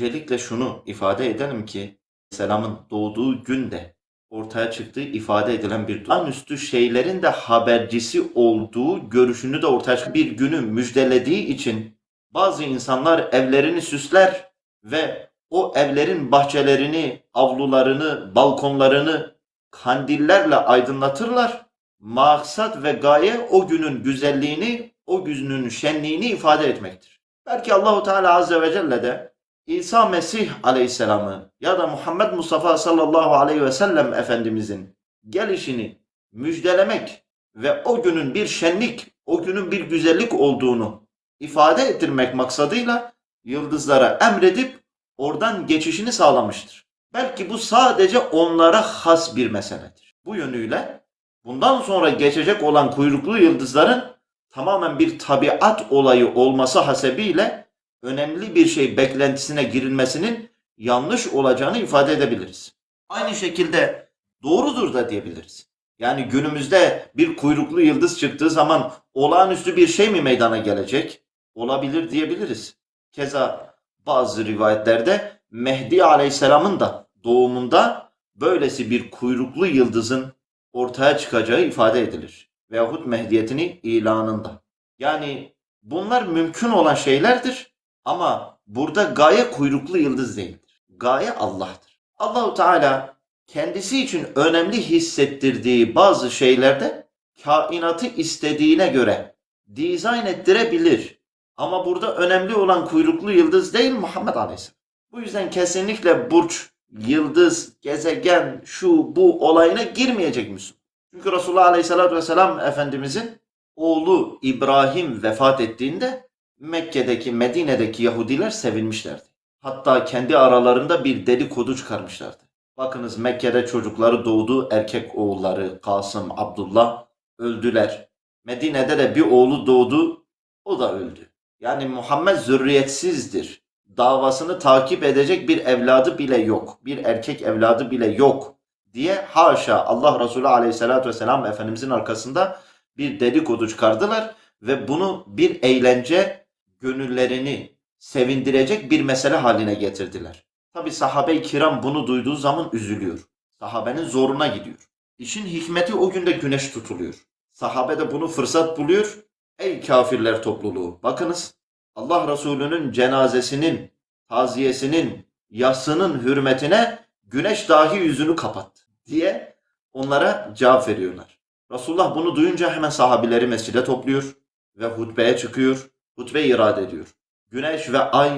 Öncelikle şunu ifade edelim ki selamın doğduğu günde ortaya çıktığı ifade edilen bir üstü şeylerin de habercisi olduğu görüşünü de ortaya çıkan bir günü müjdelediği için bazı insanlar evlerini süsler ve o evlerin bahçelerini, avlularını, balkonlarını kandillerle aydınlatırlar. Maksat ve gaye o günün güzelliğini, o günün şenliğini ifade etmektir. Belki Allahu Teala Azze ve Celle de İsa Mesih Aleyhisselam'ı ya da Muhammed Mustafa sallallahu aleyhi ve sellem Efendimizin gelişini müjdelemek ve o günün bir şenlik, o günün bir güzellik olduğunu ifade ettirmek maksadıyla yıldızlara emredip oradan geçişini sağlamıştır. Belki bu sadece onlara has bir meseledir. Bu yönüyle bundan sonra geçecek olan kuyruklu yıldızların tamamen bir tabiat olayı olması hasebiyle önemli bir şey beklentisine girilmesinin yanlış olacağını ifade edebiliriz. Aynı şekilde doğrudur da diyebiliriz. Yani günümüzde bir kuyruklu yıldız çıktığı zaman olağanüstü bir şey mi meydana gelecek? Olabilir diyebiliriz. Keza bazı rivayetlerde Mehdi Aleyhisselam'ın da doğumunda böylesi bir kuyruklu yıldızın ortaya çıkacağı ifade edilir. Veyahut Mehdiyetini ilanında. Yani bunlar mümkün olan şeylerdir ama burada gaye kuyruklu yıldız değildir. Gaye Allah'tır. Allahu Teala kendisi için önemli hissettirdiği bazı şeylerde kainatı istediğine göre dizayn ettirebilir. Ama burada önemli olan kuyruklu yıldız değil Muhammed Aleyhisselam. Bu yüzden kesinlikle burç, yıldız, gezegen, şu bu olayına girmeyecek misin? Çünkü Resulullah Aleyhisselatü Vesselam Efendimizin oğlu İbrahim vefat ettiğinde Mekke'deki, Medine'deki Yahudiler sevinmişlerdi. Hatta kendi aralarında bir dedikodu çıkarmışlardı. Bakınız Mekke'de çocukları doğdu, erkek oğulları Kasım, Abdullah öldüler. Medine'de de bir oğlu doğdu, o da öldü. Yani Muhammed zürriyetsizdir. Davasını takip edecek bir evladı bile yok. Bir erkek evladı bile yok diye haşa Allah Resulü Aleyhisselatü Vesselam Efendimizin arkasında bir dedikodu çıkardılar ve bunu bir eğlence gönüllerini sevindirecek bir mesele haline getirdiler. Tabi sahabe-i kiram bunu duyduğu zaman üzülüyor. Sahabenin zoruna gidiyor. İşin hikmeti o günde güneş tutuluyor. Sahabe de bunu fırsat buluyor. Ey kafirler topluluğu bakınız Allah Resulü'nün cenazesinin, taziyesinin, yasının hürmetine güneş dahi yüzünü kapattı diye onlara cevap veriyorlar. Resulullah bunu duyunca hemen sahabileri mescide topluyor ve hutbeye çıkıyor. Hutbe irade ediyor. Güneş ve ay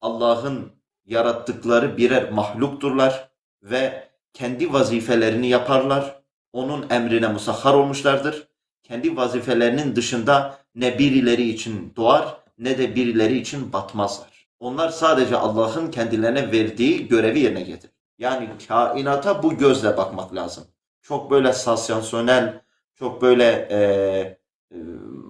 Allah'ın yarattıkları birer mahlukturlar ve kendi vazifelerini yaparlar. Onun emrine musahhar olmuşlardır. Kendi vazifelerinin dışında ne birileri için doğar ne de birileri için batmazlar. Onlar sadece Allah'ın kendilerine verdiği görevi yerine getirir. Yani kainata bu gözle bakmak lazım. Çok böyle sansasyonel, çok böyle e,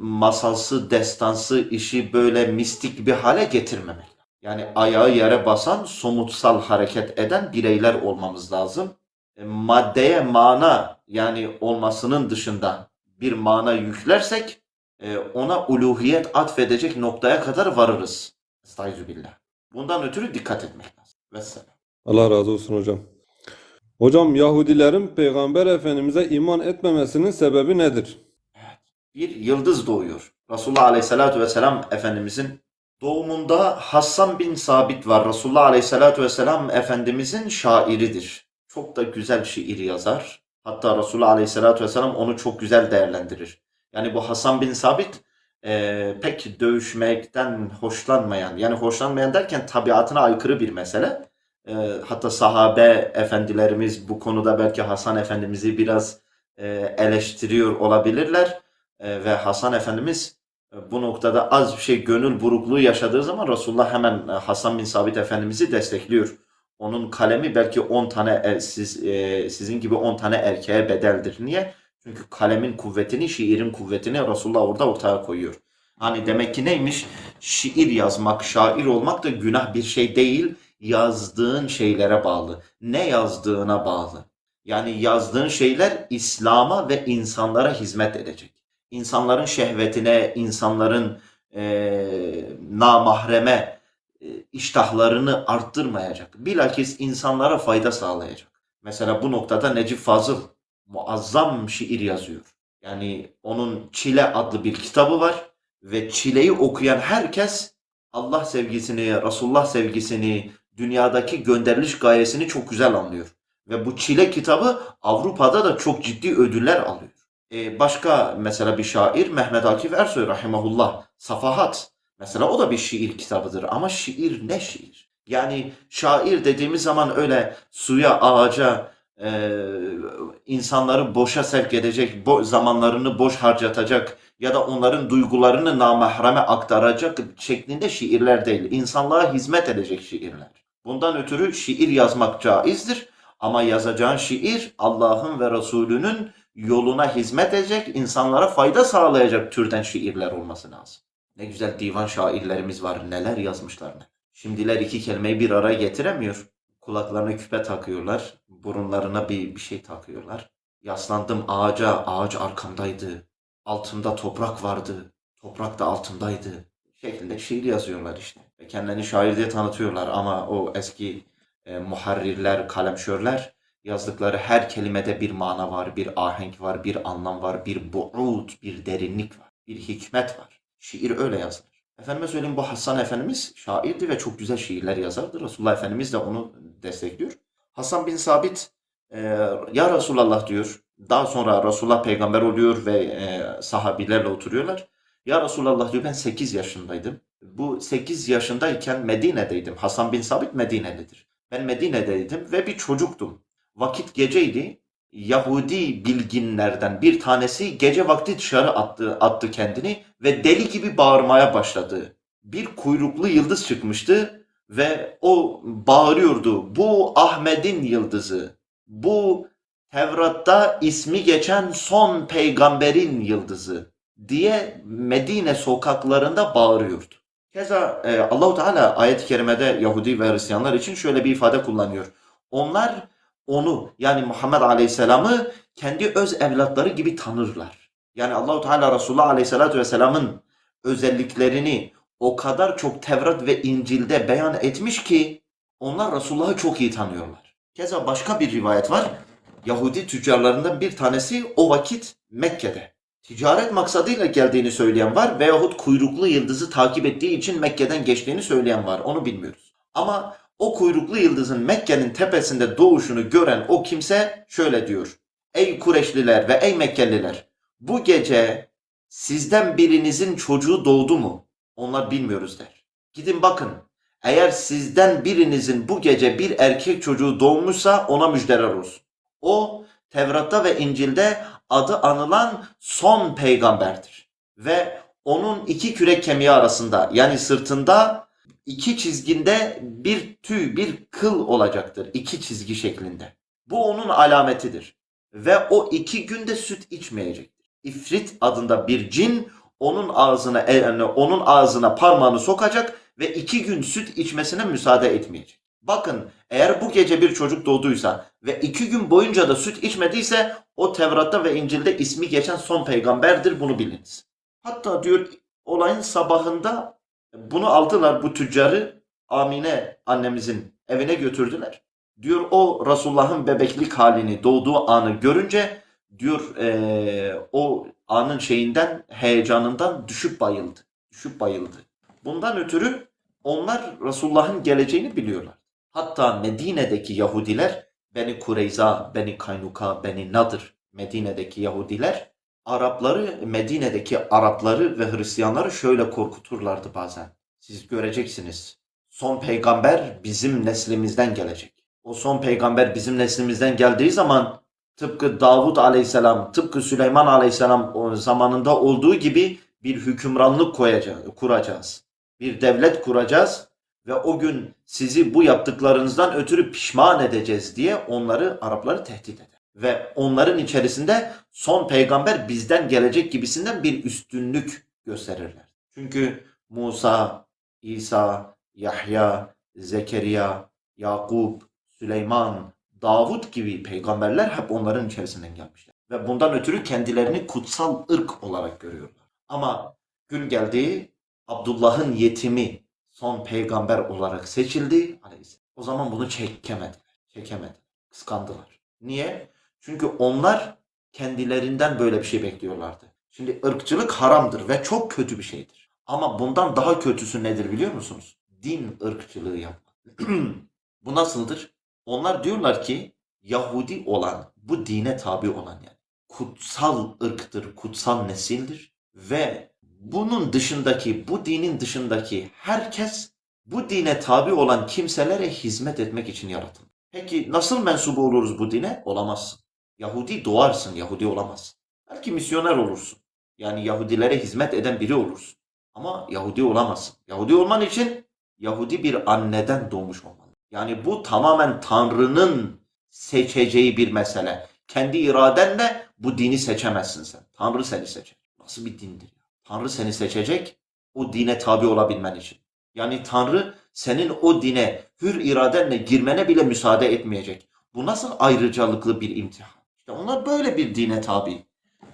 masalsı, destansı işi böyle mistik bir hale getirmemek. Yani ayağı yere basan, somutsal hareket eden bireyler olmamız lazım. E, maddeye mana yani olmasının dışında bir mana yüklersek e, ona uluhiyet atfedecek noktaya kadar varırız. Estağfirullah. Bundan ötürü dikkat etmek lazım. Vesselam. Allah razı olsun hocam. Hocam Yahudilerin Peygamber Efendimiz'e iman etmemesinin sebebi nedir? Bir yıldız doğuyor. Resulullah Aleyhisselatü Vesselam Efendimizin doğumunda Hassan bin Sabit var. Resulullah Aleyhisselatü Vesselam Efendimizin şairidir. Çok da güzel şiir yazar. Hatta Resulullah Aleyhisselatü Vesselam onu çok güzel değerlendirir. Yani bu Hasan bin Sabit e, pek dövüşmekten hoşlanmayan, yani hoşlanmayan derken tabiatına aykırı bir mesele. E, hatta sahabe efendilerimiz bu konuda belki Hasan Efendimiz'i biraz e, eleştiriyor olabilirler. E, ve Hasan Efendimiz e, bu noktada az bir şey gönül burukluğu yaşadığı zaman Resulullah hemen e, Hasan bin Sabit Efendimiz'i destekliyor. Onun kalemi belki 10 tane e, siz sizin gibi 10 tane erkeğe bedeldir. Niye? Çünkü kalemin kuvvetini, şiirin kuvvetini Resulullah orada ortaya koyuyor. Hani demek ki neymiş? Şiir yazmak, şair olmak da günah bir şey değil. Yazdığın şeylere bağlı. Ne yazdığına bağlı. Yani yazdığın şeyler İslam'a ve insanlara hizmet edecek insanların şehvetine, insanların e, namahreme e, iştahlarını arttırmayacak. Bilakis insanlara fayda sağlayacak. Mesela bu noktada Necip Fazıl muazzam şiir yazıyor. Yani onun Çile adlı bir kitabı var ve Çile'yi okuyan herkes Allah sevgisini, Resulullah sevgisini, dünyadaki gönderiliş gayesini çok güzel anlıyor. Ve bu Çile kitabı Avrupa'da da çok ciddi ödüller alıyor. Ee, başka mesela bir şair Mehmet Akif Ersoy rahimahullah Safahat. Mesela o da bir şiir kitabıdır ama şiir ne şiir? Yani şair dediğimiz zaman öyle suya, ağaca, e, insanları boşa sevk edecek, bo- zamanlarını boş harcatacak ya da onların duygularını namahreme aktaracak şeklinde şiirler değil. İnsanlığa hizmet edecek şiirler. Bundan ötürü şiir yazmak caizdir ama yazacağın şiir Allah'ın ve Resulünün yoluna hizmet edecek, insanlara fayda sağlayacak türden şiirler olması lazım. Ne güzel divan şairlerimiz var, neler yazmışlar ne. Şimdiler iki kelimeyi bir araya getiremiyor. Kulaklarına küpe takıyorlar, burunlarına bir, bir şey takıyorlar. Yaslandım ağaca, ağaç arkamdaydı. Altımda toprak vardı, toprak da altımdaydı. Şeklinde şiir yazıyorlar işte. Ve kendilerini şair diye tanıtıyorlar ama o eski e, muharrirler, kalemşörler yazdıkları her kelimede bir mana var, bir ahenk var, bir anlam var, bir bu'ud, bir derinlik var, bir hikmet var. Şiir öyle yazılır. Efendime söyleyeyim bu Hasan Efendimiz şairdi ve çok güzel şiirler yazardı. Resulullah Efendimiz de onu destekliyor. Hasan bin Sabit e, ya Resulallah diyor. Daha sonra Resulullah peygamber oluyor ve e, sahabilerle oturuyorlar. Ya Resulallah diyor ben 8 yaşındaydım. Bu 8 yaşındayken Medine'deydim. Hasan bin Sabit Medine'lidir. Ben Medine'deydim ve bir çocuktum. Vakit geceydi. Yahudi bilginlerden bir tanesi gece vakti dışarı attı, attı kendini ve deli gibi bağırmaya başladı. Bir kuyruklu yıldız çıkmıştı ve o bağırıyordu. Bu Ahmet'in yıldızı. Bu Tevrat'ta ismi geçen son peygamberin yıldızı diye Medine sokaklarında bağırıyordu. Keza e, Allahu Teala ayet-i kerimede Yahudi ve Hristiyanlar için şöyle bir ifade kullanıyor. Onlar onu yani Muhammed Aleyhisselam'ı kendi öz evlatları gibi tanırlar. Yani Allahu Teala Resulullah Aleyhisselatü Vesselam'ın özelliklerini o kadar çok Tevrat ve İncil'de beyan etmiş ki onlar Resulullah'ı çok iyi tanıyorlar. Keza başka bir rivayet var. Yahudi tüccarlarından bir tanesi o vakit Mekke'de. Ticaret maksadıyla geldiğini söyleyen var veyahut kuyruklu yıldızı takip ettiği için Mekke'den geçtiğini söyleyen var. Onu bilmiyoruz. Ama o kuyruklu yıldızın Mekke'nin tepesinde doğuşunu gören o kimse şöyle diyor. Ey Kureşliler ve ey Mekkeliler bu gece sizden birinizin çocuğu doğdu mu? Onlar bilmiyoruz der. Gidin bakın. Eğer sizden birinizin bu gece bir erkek çocuğu doğmuşsa ona müjdeler olsun. O Tevrat'ta ve İncil'de adı anılan son peygamberdir. Ve onun iki kürek kemiği arasında yani sırtında iki çizginde bir tüy, bir kıl olacaktır. İki çizgi şeklinde. Bu onun alametidir. Ve o iki günde süt içmeyecektir. İfrit adında bir cin onun ağzına yani onun ağzına parmağını sokacak ve iki gün süt içmesine müsaade etmeyecek. Bakın eğer bu gece bir çocuk doğduysa ve iki gün boyunca da süt içmediyse o Tevrat'ta ve İncil'de ismi geçen son peygamberdir bunu biliniz. Hatta diyor olayın sabahında bunu aldılar bu tüccarı Amine annemizin evine götürdüler. Diyor o Resulullah'ın bebeklik halini doğduğu anı görünce diyor eee, o anın şeyinden heyecanından düşüp bayıldı. Düşüp bayıldı. Bundan ötürü onlar Resulullah'ın geleceğini biliyorlar. Hatta Medine'deki Yahudiler Beni Kureyza, Beni Kaynuka, Beni Nadır Medine'deki Yahudiler Arapları, Medine'deki Arapları ve Hristiyanları şöyle korkuturlardı bazen. Siz göreceksiniz. Son peygamber bizim neslimizden gelecek. O son peygamber bizim neslimizden geldiği zaman tıpkı Davud aleyhisselam, tıpkı Süleyman aleyhisselam zamanında olduğu gibi bir hükümranlık koyacağız, kuracağız. Bir devlet kuracağız ve o gün sizi bu yaptıklarınızdan ötürü pişman edeceğiz diye onları Arapları tehdit eder. Ve onların içerisinde son peygamber bizden gelecek gibisinden bir üstünlük gösterirler. Çünkü Musa, İsa, Yahya, Zekeriya, Yakup, Süleyman, Davud gibi peygamberler hep onların içerisinden gelmişler. Ve bundan ötürü kendilerini kutsal ırk olarak görüyorlar. Ama gün geldi Abdullah'ın yetimi son peygamber olarak seçildi. O zaman bunu çekemedi. Çekemedi. Kıskandılar. Niye? Çünkü onlar kendilerinden böyle bir şey bekliyorlardı. Şimdi ırkçılık haramdır ve çok kötü bir şeydir. Ama bundan daha kötüsü nedir biliyor musunuz? Din ırkçılığı yapmak. bu nasıldır? Onlar diyorlar ki Yahudi olan, bu dine tabi olan yani kutsal ırktır, kutsal nesildir ve bunun dışındaki, bu dinin dışındaki herkes bu dine tabi olan kimselere hizmet etmek için yaratıldı. Peki nasıl mensup oluruz bu dine? Olamazsın. Yahudi doğarsın, Yahudi olamazsın. Belki misyoner olursun. Yani Yahudilere hizmet eden biri olursun. Ama Yahudi olamazsın. Yahudi olman için Yahudi bir anneden doğmuş olmalı. Yani bu tamamen Tanrı'nın seçeceği bir mesele. Kendi iradenle bu dini seçemezsin sen. Tanrı seni seçer. Nasıl bir dindir? Tanrı seni seçecek o dine tabi olabilmen için. Yani Tanrı senin o dine hür iradenle girmene bile müsaade etmeyecek. Bu nasıl ayrıcalıklı bir imtihan? Onlar böyle bir dine tabi.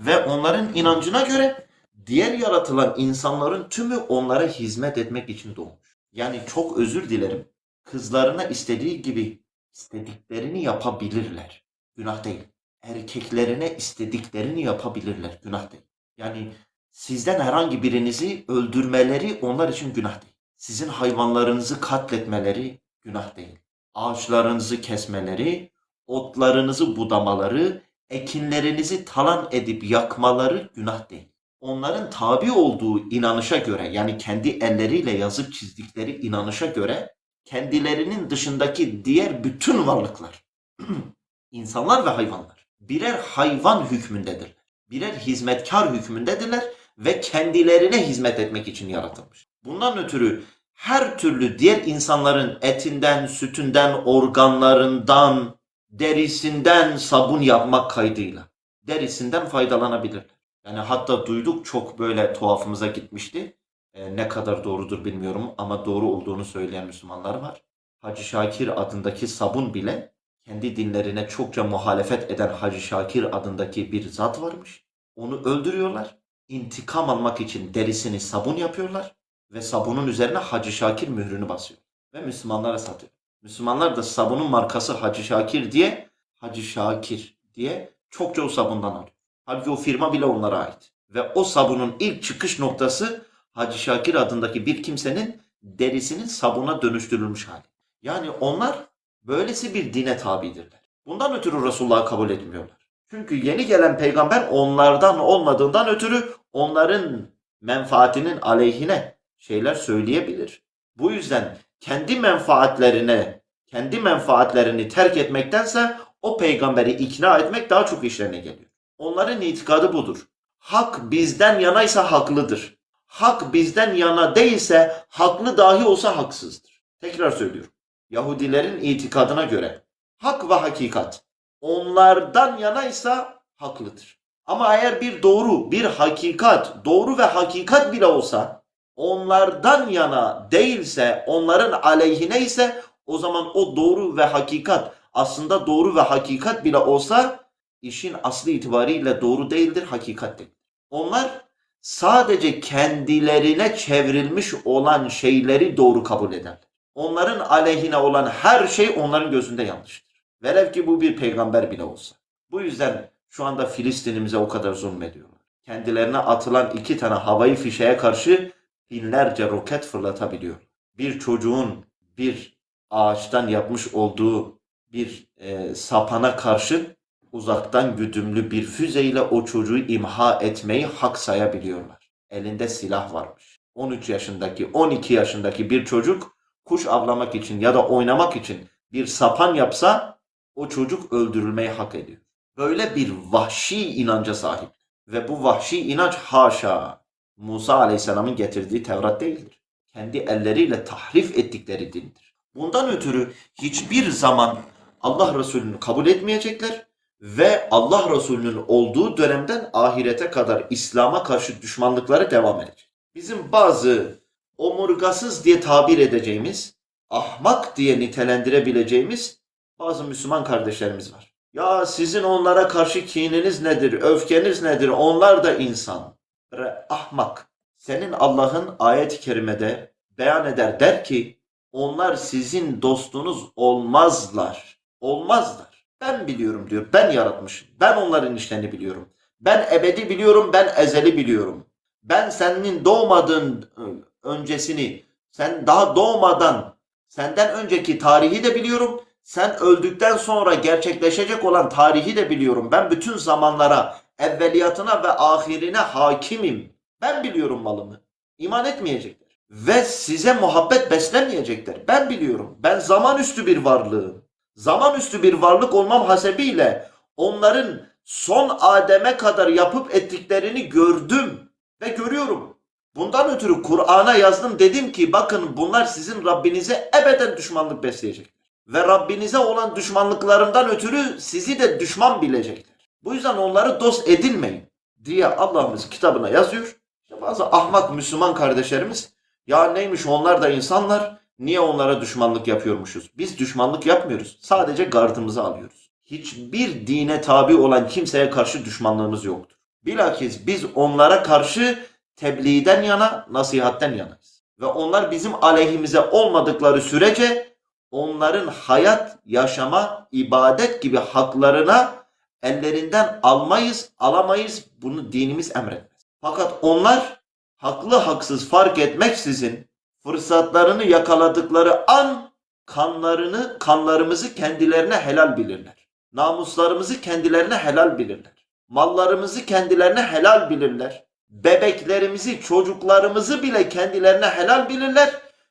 Ve onların inancına göre diğer yaratılan insanların tümü onlara hizmet etmek için doğmuş. Yani çok özür dilerim. Kızlarına istediği gibi istediklerini yapabilirler. Günah değil. Erkeklerine istediklerini yapabilirler. Günah değil. Yani sizden herhangi birinizi öldürmeleri onlar için günah değil. Sizin hayvanlarınızı katletmeleri günah değil. Ağaçlarınızı kesmeleri, otlarınızı budamaları, ekinlerinizi talan edip yakmaları günah değil. Onların tabi olduğu inanışa göre yani kendi elleriyle yazıp çizdikleri inanışa göre kendilerinin dışındaki diğer bütün varlıklar, insanlar ve hayvanlar birer hayvan hükmündedirler. Birer hizmetkar hükmündedirler ve kendilerine hizmet etmek için yaratılmış. Bundan ötürü her türlü diğer insanların etinden, sütünden, organlarından, derisinden sabun yapmak kaydıyla derisinden faydalanabilirler. Yani hatta duyduk çok böyle tuhafımıza gitmişti. Ee, ne kadar doğrudur bilmiyorum ama doğru olduğunu söyleyen Müslümanlar var. Hacı Şakir adındaki sabun bile kendi dinlerine çokça muhalefet eden Hacı Şakir adındaki bir zat varmış. Onu öldürüyorlar. İntikam almak için derisini sabun yapıyorlar ve sabunun üzerine Hacı Şakir mührünü basıyor ve Müslümanlara satıyor. Müslümanlar da sabunun markası Hacı Şakir diye Hacı Şakir diye çokça o sabundan alıyor. Halbuki o firma bile onlara ait. Ve o sabunun ilk çıkış noktası Hacı Şakir adındaki bir kimsenin derisinin sabuna dönüştürülmüş hali. Yani onlar böylesi bir dine tabidirler. Bundan ötürü Resulullah'ı kabul etmiyorlar. Çünkü yeni gelen peygamber onlardan olmadığından ötürü onların menfaatinin aleyhine şeyler söyleyebilir. Bu yüzden kendi menfaatlerine, kendi menfaatlerini terk etmektense o peygamberi ikna etmek daha çok işlerine geliyor. Onların itikadı budur. Hak bizden yanaysa haklıdır. Hak bizden yana değilse haklı dahi olsa haksızdır. Tekrar söylüyorum. Yahudilerin itikadına göre hak ve hakikat onlardan yanaysa haklıdır. Ama eğer bir doğru, bir hakikat, doğru ve hakikat bile olsa onlardan yana değilse, onların aleyhine ise o zaman o doğru ve hakikat aslında doğru ve hakikat bile olsa işin aslı itibariyle doğru değildir, hakikat değildir. Onlar sadece kendilerine çevrilmiş olan şeyleri doğru kabul eder. Onların aleyhine olan her şey onların gözünde yanlıştır. Velev ki bu bir peygamber bile olsa. Bu yüzden şu anda Filistin'imize o kadar zulmediyorlar. Kendilerine atılan iki tane havayı fişeğe karşı binlerce roket fırlatabiliyor. Bir çocuğun bir ağaçtan yapmış olduğu bir e, sapana karşı uzaktan güdümlü bir füzeyle o çocuğu imha etmeyi hak sayabiliyorlar. Elinde silah varmış. 13 yaşındaki, 12 yaşındaki bir çocuk kuş avlamak için ya da oynamak için bir sapan yapsa o çocuk öldürülmeyi hak ediyor. Böyle bir vahşi inanca sahip. Ve bu vahşi inanç haşa Musa Aleyhisselam'ın getirdiği Tevrat değildir. Kendi elleriyle tahrif ettikleri dindir. Bundan ötürü hiçbir zaman Allah Resulü'nü kabul etmeyecekler ve Allah Resulü'nün olduğu dönemden ahirete kadar İslam'a karşı düşmanlıkları devam edecek. Bizim bazı omurgasız diye tabir edeceğimiz, ahmak diye nitelendirebileceğimiz bazı Müslüman kardeşlerimiz var. Ya sizin onlara karşı kininiz nedir, öfkeniz nedir? Onlar da insan. Bre, ahmak. Senin Allah'ın ayet-i kerimede beyan eder der ki onlar sizin dostunuz olmazlar. Olmazlar. Ben biliyorum diyor. Ben yaratmışım. Ben onların işlerini biliyorum. Ben ebedi biliyorum. Ben ezeli biliyorum. Ben senin doğmadığın e, öncesini, sen daha doğmadan senden önceki tarihi de biliyorum. Sen öldükten sonra gerçekleşecek olan tarihi de biliyorum. Ben bütün zamanlara, evveliyatına ve ahirine hakimim. Ben biliyorum malımı. İman etmeyecekler. Ve size muhabbet beslemeyecekler. Ben biliyorum. Ben zaman üstü bir varlığım. Zaman üstü bir varlık olmam hasebiyle onların son Adem'e kadar yapıp ettiklerini gördüm ve görüyorum. Bundan ötürü Kur'an'a yazdım dedim ki bakın bunlar sizin Rabbinize ebeden düşmanlık besleyecekler. Ve Rabbinize olan düşmanlıklarından ötürü sizi de düşman bilecekler. Bu yüzden onları dost edinmeyin diye Allah'ımız kitabına yazıyor. İşte bazı ahmak Müslüman kardeşlerimiz ya neymiş onlar da insanlar niye onlara düşmanlık yapıyormuşuz? Biz düşmanlık yapmıyoruz. Sadece gardımızı alıyoruz. Hiçbir dine tabi olan kimseye karşı düşmanlığımız yoktur. Bilakis biz onlara karşı tebliğden yana, nasihatten yanayız. Ve onlar bizim aleyhimize olmadıkları sürece onların hayat, yaşama, ibadet gibi haklarına ellerinden almayız, alamayız. Bunu dinimiz emretmez. Fakat onlar haklı haksız fark etmeksizin fırsatlarını yakaladıkları an kanlarını, kanlarımızı kendilerine helal bilirler. Namuslarımızı kendilerine helal bilirler. Mallarımızı kendilerine helal bilirler. Bebeklerimizi, çocuklarımızı bile kendilerine helal bilirler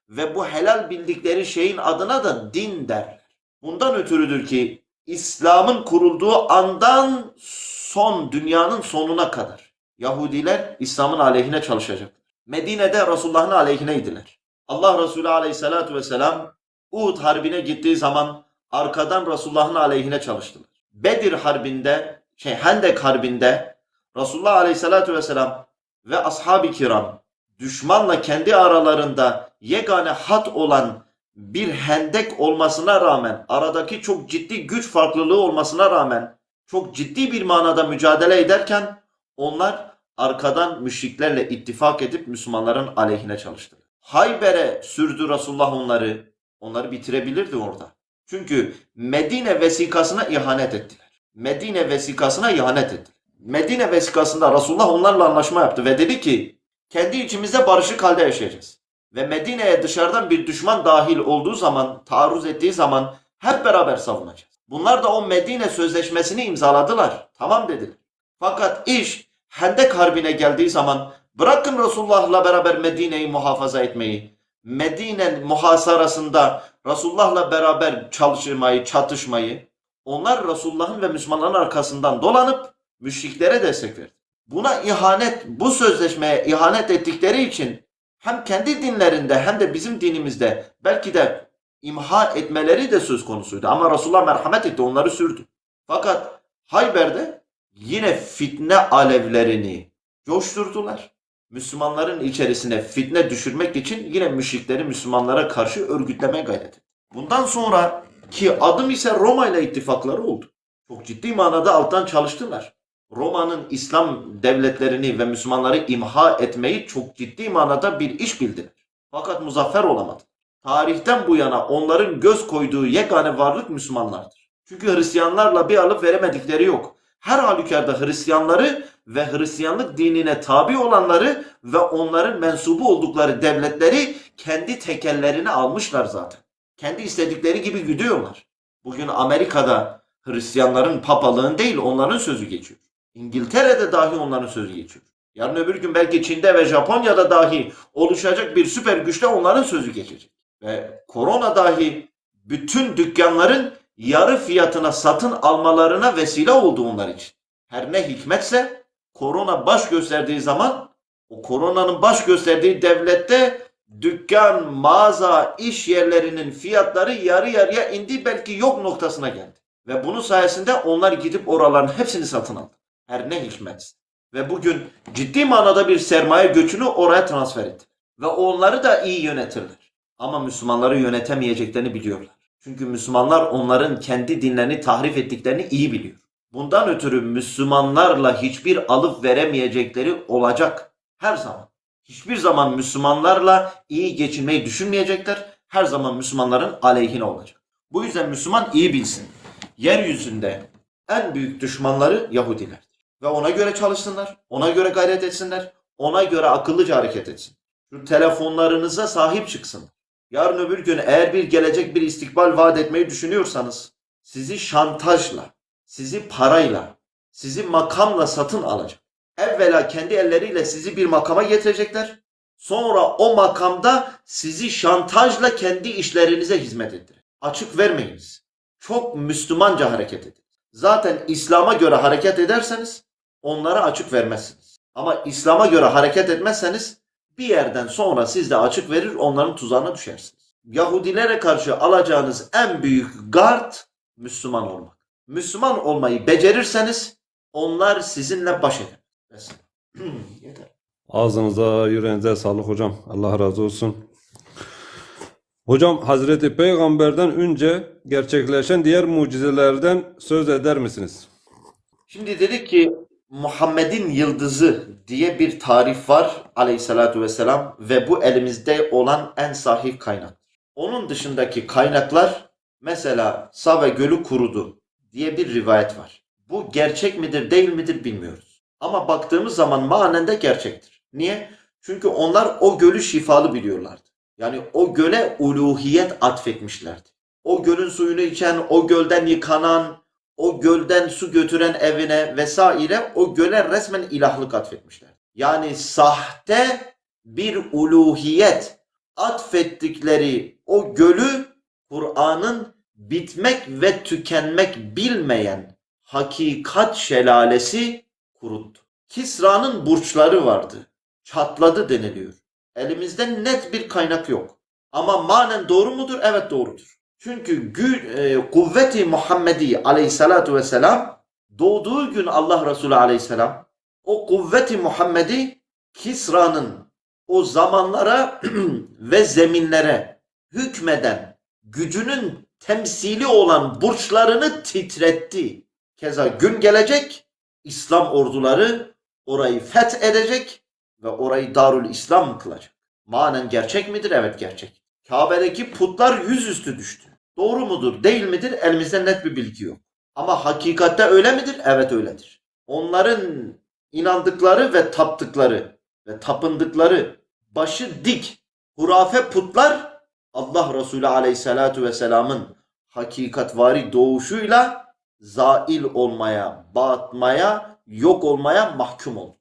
ve bu helal bildikleri şeyin adına da din derler. Bundan ötürüdür ki İslam'ın kurulduğu andan son dünyanın sonuna kadar Yahudiler İslam'ın aleyhine çalışacaklar. Medine'de Resulullah'ın aleyhineydiler. Allah Resulü aleyhissalatu vesselam Uhud harbine gittiği zaman arkadan Resulullah'ın aleyhine çalıştılar. Bedir harbinde, şey Hendek harbinde Resulullah aleyhissalatu vesselam ve ashab-ı kiram düşmanla kendi aralarında yegane hat olan bir hendek olmasına rağmen, aradaki çok ciddi güç farklılığı olmasına rağmen çok ciddi bir manada mücadele ederken onlar arkadan müşriklerle ittifak edip Müslümanların aleyhine çalıştılar. Hayber'e sürdü Resulullah onları. Onları bitirebilirdi orada. Çünkü Medine vesikasına ihanet ettiler. Medine vesikasına ihanet ettiler. Medine vesikasında Resulullah onlarla anlaşma yaptı ve dedi ki kendi içimizde barışık halde yaşayacağız. Ve Medine'ye dışarıdan bir düşman dahil olduğu zaman, taarruz ettiği zaman hep beraber savunacağız. Bunlar da o Medine sözleşmesini imzaladılar. Tamam dediler. Fakat iş Hendek Harbi'ne geldiği zaman bırakın Resulullah'la beraber Medine'yi muhafaza etmeyi. Medine muhasarasında Resulullah'la beraber çalışmayı, çatışmayı. Onlar Resulullah'ın ve Müslümanların arkasından dolanıp müşriklere destek verdi. Buna ihanet, bu sözleşmeye ihanet ettikleri için hem kendi dinlerinde hem de bizim dinimizde belki de imha etmeleri de söz konusuydu. Ama Resulullah merhamet etti, onları sürdü. Fakat Hayber'de yine fitne alevlerini coşturdular. Müslümanların içerisine fitne düşürmek için yine müşrikleri Müslümanlara karşı örgütleme gayreti. Bundan sonra ki adım ise Roma ile ittifakları oldu. Çok ciddi manada alttan çalıştılar. Roma'nın İslam devletlerini ve Müslümanları imha etmeyi çok ciddi manada bir iş bildiler. Fakat muzaffer olamadı. Tarihten bu yana onların göz koyduğu yegane varlık Müslümanlardır. Çünkü Hristiyanlarla bir alıp veremedikleri yok. Her halükarda Hristiyanları ve Hristiyanlık dinine tabi olanları ve onların mensubu oldukları devletleri kendi tekellerine almışlar zaten. Kendi istedikleri gibi gidiyorlar. Bugün Amerika'da Hristiyanların papalığın değil onların sözü geçiyor. İngiltere'de dahi onların sözü geçiyor. Yarın öbür gün belki Çin'de ve Japonya'da dahi oluşacak bir süper güçte onların sözü geçecek. Ve korona dahi bütün dükkanların yarı fiyatına satın almalarına vesile oldu onlar için. Her ne hikmetse korona baş gösterdiği zaman o koronanın baş gösterdiği devlette dükkan, mağaza, iş yerlerinin fiyatları yarı yarıya indi belki yok noktasına geldi. Ve bunun sayesinde onlar gidip oraların hepsini satın aldı. Her ne hikmet. Ve bugün ciddi manada bir sermaye göçünü oraya transfer etti. Ve onları da iyi yönetirler. Ama Müslümanları yönetemeyeceklerini biliyorlar. Çünkü Müslümanlar onların kendi dinlerini tahrif ettiklerini iyi biliyor. Bundan ötürü Müslümanlarla hiçbir alıp veremeyecekleri olacak. Her zaman. Hiçbir zaman Müslümanlarla iyi geçinmeyi düşünmeyecekler. Her zaman Müslümanların aleyhine olacak. Bu yüzden Müslüman iyi bilsin. Yeryüzünde en büyük düşmanları Yahudilerdir. Ve ona göre çalışsınlar, ona göre gayret etsinler, ona göre akıllıca hareket etsin. Şu telefonlarınıza sahip çıksın. Yarın öbür gün eğer bir gelecek bir istikbal vaat etmeyi düşünüyorsanız sizi şantajla, sizi parayla, sizi makamla satın alacak. Evvela kendi elleriyle sizi bir makama getirecekler. Sonra o makamda sizi şantajla kendi işlerinize hizmet ettirir. Açık vermeyiniz. Çok Müslümanca hareket edin. Zaten İslam'a göre hareket ederseniz onlara açık vermezsiniz. Ama İslam'a göre hareket etmezseniz bir yerden sonra siz de açık verir onların tuzağına düşersiniz. Yahudilere karşı alacağınız en büyük gard Müslüman olmak. Müslüman olmayı becerirseniz onlar sizinle baş eder. Yeter. Ağzınıza, yüreğinize sağlık hocam. Allah razı olsun. Hocam Hazreti Peygamber'den önce gerçekleşen diğer mucizelerden söz eder misiniz? Şimdi dedik ki Muhammed'in yıldızı diye bir tarif var aleyhissalatu vesselam ve bu elimizde olan en sahih kaynak. Onun dışındaki kaynaklar mesela Save Gölü kurudu diye bir rivayet var. Bu gerçek midir değil midir bilmiyoruz. Ama baktığımız zaman manen de gerçektir. Niye? Çünkü onlar o gölü şifalı biliyorlardı. Yani o göle uluhiyet atfetmişlerdi. O gölün suyunu içen, o gölden yıkanan, o gölden su götüren evine vesaire o göle resmen ilahlık atfetmişler. Yani sahte bir uluhiyet atfettikleri o gölü Kur'an'ın bitmek ve tükenmek bilmeyen hakikat şelalesi kuruttu. Kisra'nın burçları vardı. Çatladı deniliyor. Elimizde net bir kaynak yok. Ama manen doğru mudur? Evet doğrudur. Çünkü gü- e, kuvveti Muhammedi aleyhissalatu vesselam doğduğu gün Allah Resulü aleyhisselam o kuvveti Muhammedi Kisra'nın o zamanlara ve zeminlere hükmeden gücünün temsili olan burçlarını titretti. Keza gün gelecek İslam orduları orayı feth edecek ve orayı Darül İslam kılacak. Manen gerçek midir? Evet gerçek. Kabe'deki putlar yüzüstü düştü. Doğru mudur, değil midir? Elimizde net bir bilgi yok. Ama hakikatte öyle midir? Evet öyledir. Onların inandıkları ve taptıkları ve tapındıkları başı dik hurafe putlar Allah Resulü Aleyhisselatu Vesselam'ın hakikatvari doğuşuyla zail olmaya, batmaya, yok olmaya mahkum oldu.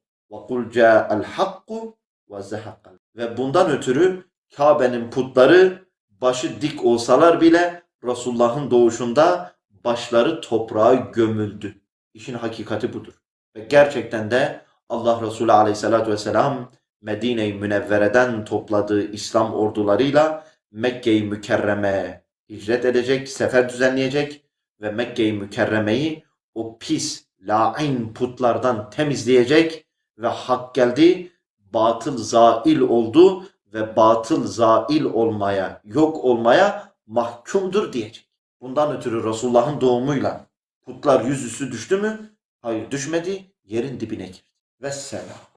Ca'al hakku ve zehakal. Ve bundan ötürü Kabe'nin putları başı dik olsalar bile Resulullah'ın doğuşunda başları toprağa gömüldü. İşin hakikati budur. Ve gerçekten de Allah Resulü Aleyhisselatü Vesselam Medine-i Münevvere'den topladığı İslam ordularıyla Mekke-i Mükerreme'ye hicret edecek, sefer düzenleyecek ve Mekke-i Mükerreme'yi o pis, lain putlardan temizleyecek ve hak geldi, batıl zail oldu ve batıl zail olmaya, yok olmaya mahkumdur diyecek. Bundan ötürü Resulullah'ın doğumuyla putlar yüzüstü düştü mü? Hayır düşmedi, yerin dibine girdi. Vesselam.